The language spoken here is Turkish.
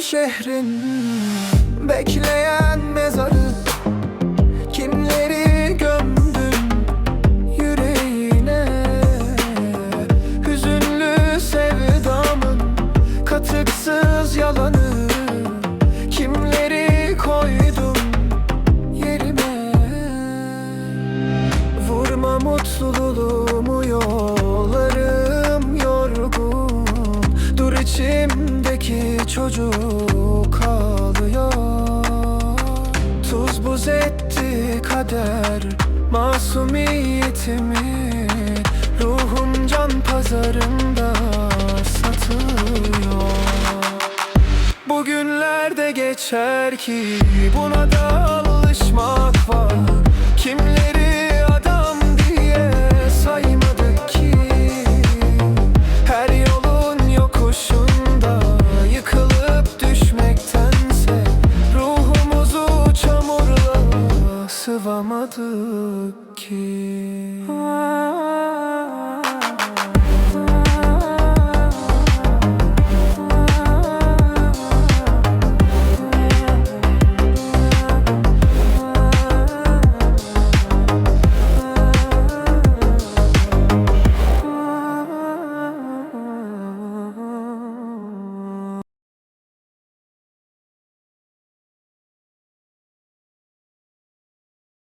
Şehrin bekleyen katıksız yalanı Kimleri koydum yerime? Vurma mutluluğumu yollarım yorgun. Dur içimdeki çocuk ağlıyor. Tuz buz etti kader masumiyetimi Ruhum can pazarında Geçer ki buna da alışmak var. Kimleri adam diye saymadık ki. Her yolun yokuşunda yıkılıp düşmektense Ruhumuzu çamurla sıvamadık ki